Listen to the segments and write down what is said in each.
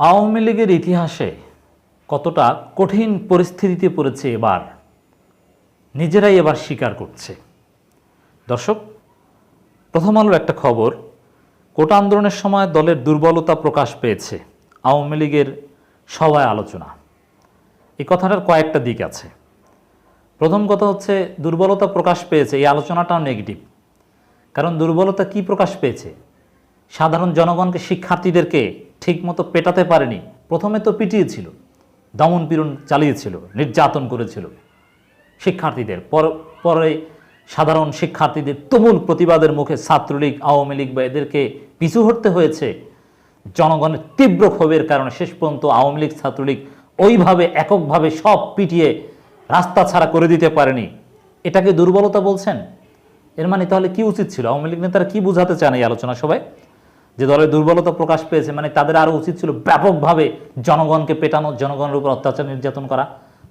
আওয়ামী লীগের ইতিহাসে কতটা কঠিন পরিস্থিতিতে পড়েছে এবার, নিজেরাই এবার স্বীকার করছে। দর্শক, প্রথম আলোর একটা খবর, কোটা আন্দোলনের সময় দলের দুর্বলতা প্রকাশ পেয়েছে আওয়ামী লীগের সভায় আলোচনা। এই কথাটার কয়েকটা দিক আছে। প্রথম কথা হচ্ছে, দুর্বলতা প্রকাশ পেয়েছে, এই আলোচনাটাও নেগেটিভ কারণ দুর্বলতা কি প্রকাশ পেয়েছে? সাধারণ জনগণকে শিক্ষার্থীদেরকে ঠিকমতো পেটাতে পারেনি। প্রথমে তো পিটিয়েছিল, দমন পীড়ন চালিয়েছিল, নির্যাতন করেছিল শিক্ষার্থীদের। পর- পরে সাধারণ শিক্ষার্থীদের তুমুল প্রতিবাদের মুখে ছাত্রলীগ, আওয়ামী লীগ বা এদেরকে পিছু হটতে হয়েছে। জনগণের তীব্র ক্ষোভের কারণে শেষ পর্যন্ত আওয়ামী লীগ, ছাত্রলীগ ওইভাবে এককভাবে সব পিটিয়ে রাস্তা ছাড়া করে দিতে পারেনি। এটাকে দুর্বলতা বলছেন? এর মানে তাহলে কি উচিত ছিল? আওয়ামী লীগ নেতারা কি বোঝাতে চান এই আলোচনা সবাই যে দলের দুর্বলতা প্রকাশ পেয়েছে মানে তাদের আরও উচিত ছিল ব্যাপকভাবে জনগণকে পেটানো, জনগণের উপর অত্যাচার নির্যাতন করা।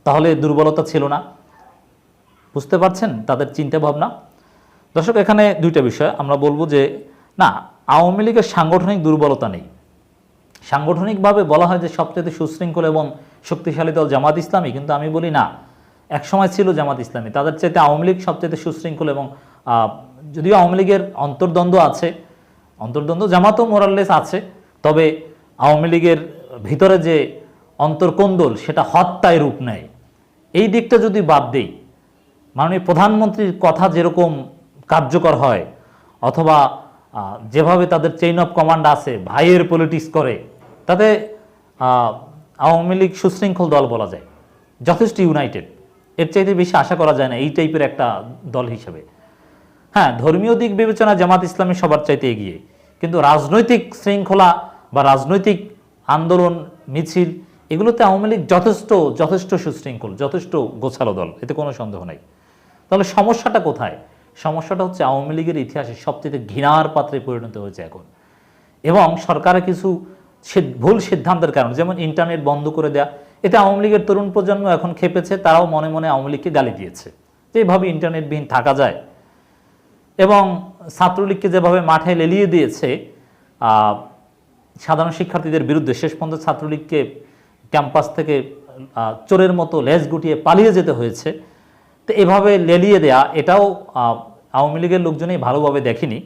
তাহলে দুর্বলতা ছিল না। বুঝতে পারছেন তাদের চিন্তা ভাবনা দর্শক, এখানে দুইটা বিষয় আমরা বলব যে, না, আওয়ামী লীগের সাংগঠনিক দুর্বলতা নেই। সাংগঠনিকভাবে বলা হয় যে সবচেয়ে সুশৃঙ্খল এবং শক্তিশালী দল জামাত ইসলামী, কিন্তু আমি বলি না এক সময় ছিল জামাত ইসলামী। তাদের চাইতে আওয়ামী লীগ সবচেয়ে সুশৃঙ্খল এবং যদিও আওয়ামী লীগের অন্তর্দ্বন্দ্ব আছে অন্তর্দ্বন্দ্ব জামাতও মোরাল্লেস আছে, তবে আওয়ামী লীগের ভিতরে যে অন্তর্কোন্দল, সেটা হত্যায় রূপ নেয়। এই দিকটা যদি বাদ দেই, মাননীয় প্রধানমন্ত্রীর কথা যেরকম কার্যকর হয়, অথবা যেভাবে তাদের চেইন অফ কমান্ড আছে, ভাইয়ের পলিটিক্স করে, তাতে আওয়ামী লীগ সুশৃঙ্খল দল বলা যায়, যথেষ্ট ইউনাইটেড এর চাইতে বেশি আশা করা যায় না, এই টাইপের একটা দল হিসেবে। হ্যাঁ ধর্মীয় দিক বিবেচনা জামাত ইসলামী সবার চাইতে এগিয়ে। কিন্তু রাজনৈতিক শৃঙ্খলা বা রাজনৈতিক আন্দোলন, মিছিল, এগুলোতে আওয়ামী লীগ যথেষ্ট যথেষ্ট সুশৃঙ্খল, যথেষ্ট গোছালো দল, এতে কোনো সন্দেহ নাই। তাহলে সমস্যাটা কোথায়? সমস্যাটা হচ্ছে আওয়ামী লীগের ইতিহাসে সবচেয়ে ঘৃণার পাত্রে পরিণত হয়েছে এখন। এবং সরকারের কিছু ভুল সিদ্ধান্তের কারণে, যেমন ইন্টারনেট বন্ধ করে দেয়া, এতে আওয়ামী লীগের তরুণ প্রজন্ম এখন খেপেছে তারাও মনে মনে আওয়ামী লীগকে গালি দিয়েছে। যে এভাবে ইন্টারনেটবিহীন থাকা যায় এবং ছাত্রলীগকে যেভাবে মাঠে লেলিয়ে দিয়েছে সাধারণ শিক্ষার্থীদের বিরুদ্ধে শেষ পর্যন্ত ছাত্রলীগকে ক্যাম্পাস থেকে চোরের মতো লেজ গুটিয়ে পালিয়ে যেতে হয়েছে। তো এভাবে লেলিয়ে দেয়া, এটাও আওয়ামী লীগের লোকজনই ভালোভাবে দেখেনি।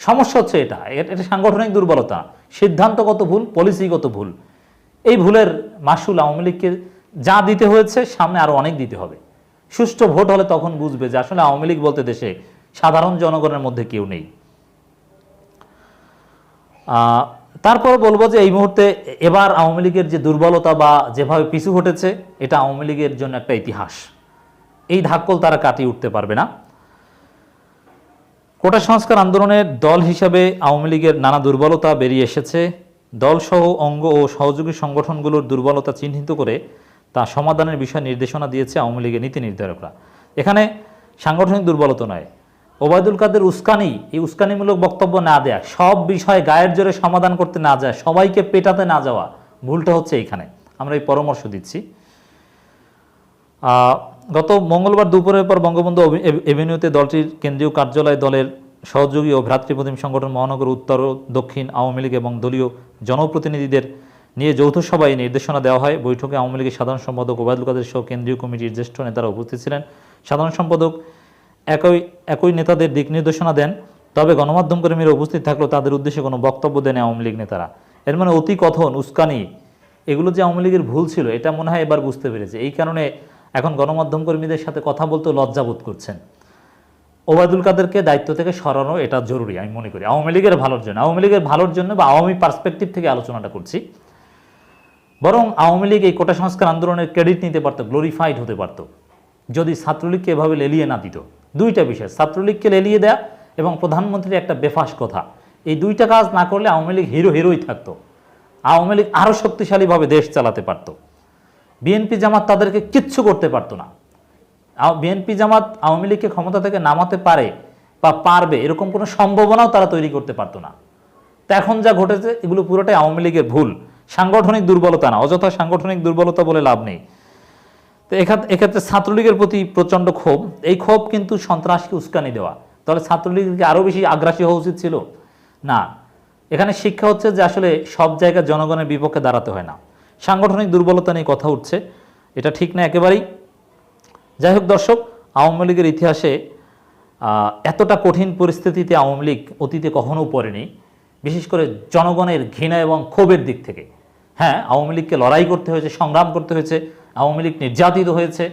সমস্যা হচ্ছে এটা এটা সাংগঠনিক দুর্বলতা, সিদ্ধান্তগত ভুল পলিসিগত ভুল। এই ভুলের মাসুল আওয়ামী লীগকে যা দিতে হয়েছে, সামনে আরও অনেক দিতে হবে। সুষ্ঠু ভোট হলে তখন বুঝবে যে আসলে আওয়ামী লীগ বলতে দেশে সাধারণ জনগণের মধ্যে কেউ নেই। তারপর বলব যে এই মুহূর্তে এবার আওয়ামী লীগের যে দুর্বলতা বা যেভাবে পিছু ঘটেছে এটা আওয়ামী লীগের জন্য একটা ইতিহাস। এই ধাক্কল তারা কাটিয়ে উঠতে পারবে না। কোটা সংস্কার আন্দোলনের দল হিসাবে আওয়ামী লীগের নানা দুর্বলতা বেরিয়ে এসেছে। দলসহ অঙ্গ ও সহযোগী সংগঠনগুলোর দুর্বলতা চিহ্নিত করে তা সমাধানের বিষয়ে নির্দেশনা দিয়েছে আওয়ামী লীগের নীতি নির্ধারকরা। এখানে সাংগঠনিক দুর্বলতা নয় ওবায়দুল কাদের উস্কানি, এই উস্কানিমূলক বক্তব্য না দেয়া, সব বিষয়ে গায়ের জোরে সমাধান করতে না যায় সবাইকে পেটাতে না যাওয়া, ভুলটা হচ্ছে এখানে। আমরা এই পরামর্শ দিচ্ছি। গত মঙ্গলবার দুপুরের পর বঙ্গবন্ধু এভিনিউতে দলটির কেন্দ্রীয় কার্যালয় দলের সহযোগী ও ভ্রাতৃপ্রতিম সংগঠন মহানগর উত্তর ও দক্ষিণ আওয়ামী লীগ এবং দলীয় জনপ্রতিনিধিদের নিয়ে যৌথ সভায় নির্দেশনা দেওয়া হয়। বৈঠকে আওয়ামী লীগের সাধারণ সম্পাদক ওবায়দুল কাদের সহ কেন্দ্রীয় কমিটির জ্যেষ্ঠ নেতারা উপস্থিত ছিলেন। সাধারণ সম্পাদক একই একই নেতাদের দিক নির্দেশনা দেন, তবে গণমাধ্যম কর্মীরা উপস্থিত থাকলেও তাদের উদ্দেশ্যে কোনো বক্তব্য দেন আওয়ামী লীগ নেতারা। এর মানে অতি কথন, উস্কানি, এগুলো যে আওয়ামী লীগের ভুল ছিল, এটা মনে হয় এবার বুঝতে পেরেছে। এই কারণে এখন গণমাধ্যম কর্মীদের সাথে কথা বলতে লজ্জাবোধ করছেন। ওবায়দুল কাদেরকে দায়িত্ব থেকে সরানো এটা জরুরি, আমি মনে করি। আওয়ামী লীগের ভালোর জন্য, আওয়ামী লীগের ভালোর জন্য বা আওয়ামী পার্সপেক্টিভ থেকে আলোচনাটা করছি। বরং আওয়ামী লীগ এই কোটা সংস্কার আন্দোলনের ক্রেডিট নিতে পারতো, গ্লোরিফাইড হতে পারতো। যদি ছাত্রলীগকে এভাবে লেলিয়ে না দিত। দুইটা বিষয়, ছাত্রলীগকে লেলিয়ে দেয়া এবং প্রধানমন্ত্রীর একটা বেফাস কথা। এই দুইটা কাজ না করলে আওয়ামী লীগ হিরো হিরোই থাকতো। আওয়ামী লীগ আরও শক্তিশালীভাবে দেশ চালাতে পারতো। বিএনপি জামাত তাদেরকে কিচ্ছু করতে পারতো না। বিএনপি জামাত আওয়ামী লীগকে ক্ষমতা থেকে নামাতে পারে বা পারবে এরকম কোনো সম্ভাবনাও তারা তৈরি করতে পারতো না। তো এখন যা ঘটেছে, এগুলো পুরোটাই আওয়ামী লীগের ভুল। সাংগঠনিক দুর্বলতা না, অযথা সাংগঠনিক দুর্বলতা বলে লাভ নেই। তো এক্ষেত্রে ছাত্রলীগের প্রতি প্রচণ্ড ক্ষোভ। এই ক্ষোভ কিন্তু সন্ত্রাসকে উস্কানি দেওয়া। তাহলে ছাত্রলীগকে আরও বেশি আগ্রাসী হওয়া উচিত ছিল? না। এখানে শিক্ষা হচ্ছে যে আসলে সব জায়গায় জনগণের বিপক্ষে দাঁড়াতে হয় না। সাংগঠনিক দুর্বলতা নিয়ে কথা উঠছে। এটা ঠিক না একেবারেই। যাই হোক দর্শক, আওয়ামী লীগের ইতিহাসে এতটা কঠিন পরিস্থিতিতে আওয়ামী লীগ অতীতে কখনো পড়েনি, বিশেষ করে জনগণের ঘৃণা এবং ক্ষোভের দিক থেকে। হ্যাঁ আওয়ামী লীগকে লড়াই করতে হয়েছে, সংগ্রাম করতে হয়েছে আওয়ামী লীগ নির্যাতিত হয়েছে।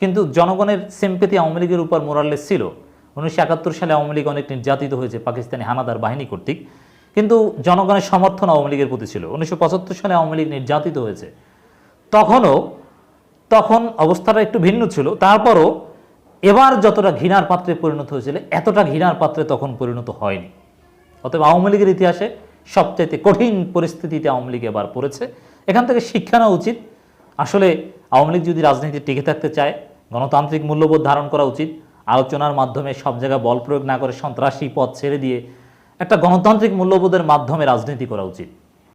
কিন্তু জনগণের সিম্পেতি আওয়ামী লীগের উপর মোরাল্লেস ছিল। উনিশশো একাত্তর সালে আওয়ামী লীগ অনেক নির্যাতিত হয়েছে পাকিস্তানি হানাদার বাহিনী কর্তৃক। কিন্তু জনগণের সমর্থন আওয়ামী লীগের প্রতি ছিল। উনিশশো পঁচাত্তর সালে আওয়ামী লীগ নির্যাতিত হয়েছে। তখনও, তখন অবস্থাটা একটু ভিন্ন ছিল। তারপরও এবার যতটা ঘৃণার পাত্রে পরিণত হয়েছিল, এতটা ঘৃণার পাত্রে তখন পরিণত হয়নি। অতএব আওয়ামী লীগের ইতিহাসে সবচাইতে কঠিন পরিস্থিতিতে আওয়ামী লীগ এবার পড়েছে। এখান থেকে শিক্ষা নেওয়া উচিত। আসলে আওয়ামী লীগ যদি রাজনীতি টিকে থাকতে চায়, গণতান্ত্রিক মূল্যবোধ ধারণ করা উচিত। আলোচনার মাধ্যমে সব জায়গায় বল প্রয়োগ না করে সন্ত্রাসী পথ ছেড়ে দিয়ে একটা গণতান্ত্রিক মূল্যবোধের মাধ্যমে রাজনীতি করা উচিত।